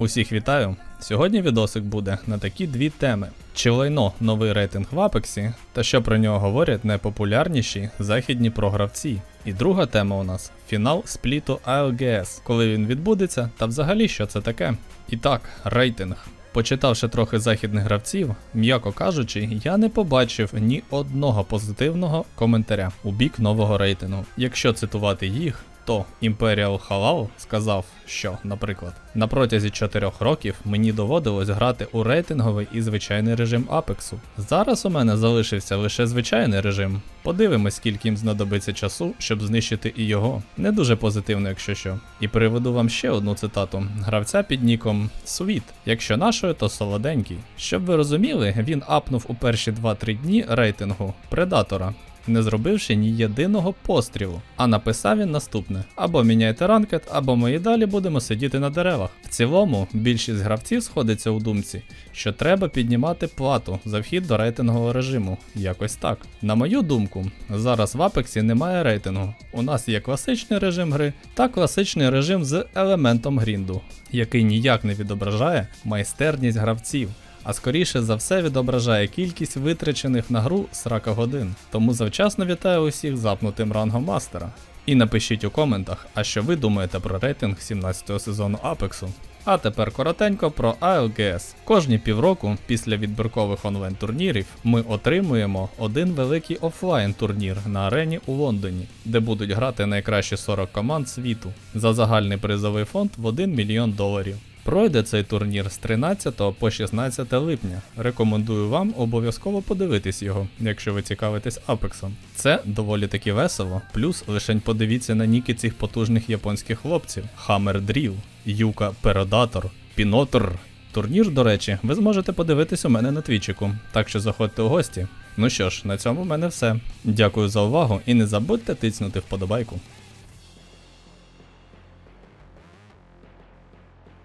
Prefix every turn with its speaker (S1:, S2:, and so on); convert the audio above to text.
S1: Усіх вітаю! Сьогодні відосик буде на такі дві теми: чи лайно новий рейтинг в Апексі, та що про нього говорять найпопулярніші західні програвці. І друга тема у нас фінал спліту ALGS, коли він відбудеться, та взагалі що це таке. І так, рейтинг. Почитавши трохи західних гравців, м'яко кажучи, я не побачив ні одного позитивного коментаря у бік нового рейтингу. Якщо цитувати їх, то Imperial Halal сказав, що, наприклад, на протязі 4 років мені доводилось грати у рейтинговий і звичайний режим Апексу. Зараз у мене залишився лише звичайний режим. Подивимось, скільки їм знадобиться часу, щоб знищити і його. Не дуже позитивно, якщо що. І приведу вам ще одну цитату гравця під ніком Sweet. Якщо нашою, то солоденький. Щоб ви розуміли, він апнув у перші 2-3 дні рейтингу Предатора не зробивши ні єдиного пострілу. А написав він наступне: або міняйте ранкет, або ми і далі будемо сидіти на деревах. В цілому, більшість гравців сходиться у думці, що треба піднімати плату за вхід до рейтингового режиму. Якось так. На мою думку, зараз в Апексі немає рейтингу. У нас є класичний режим гри та класичний режим з елементом грінду, який ніяк не відображає майстерність гравців а скоріше за все відображає кількість витрачених на гру 40 годин. Тому завчасно вітаю усіх запнутим рангом мастера. І напишіть у коментах, а що ви думаєте про рейтинг 17-го сезону Апексу. А тепер коротенько про ALGS. Кожні півроку після відбіркових онлайн турнірів ми отримуємо один великий офлайн турнір на арені у Лондоні, де будуть грати найкращі 40 команд світу за загальний призовий фонд в 1 мільйон доларів. Пройде цей турнір з 13 по 16 липня. Рекомендую вам обов'язково подивитись його, якщо ви цікавитесь Апексом. Це доволі таки весело. Плюс лишень подивіться на ніки цих потужних японських хлопців: Hammer Drill, Юка Перодатор, Пінотр. Турнір, до речі, ви зможете подивитись у мене на твічику, так що заходьте у гості. Ну що ж, на цьому в мене все. Дякую за увагу і не забудьте тиснути вподобайку.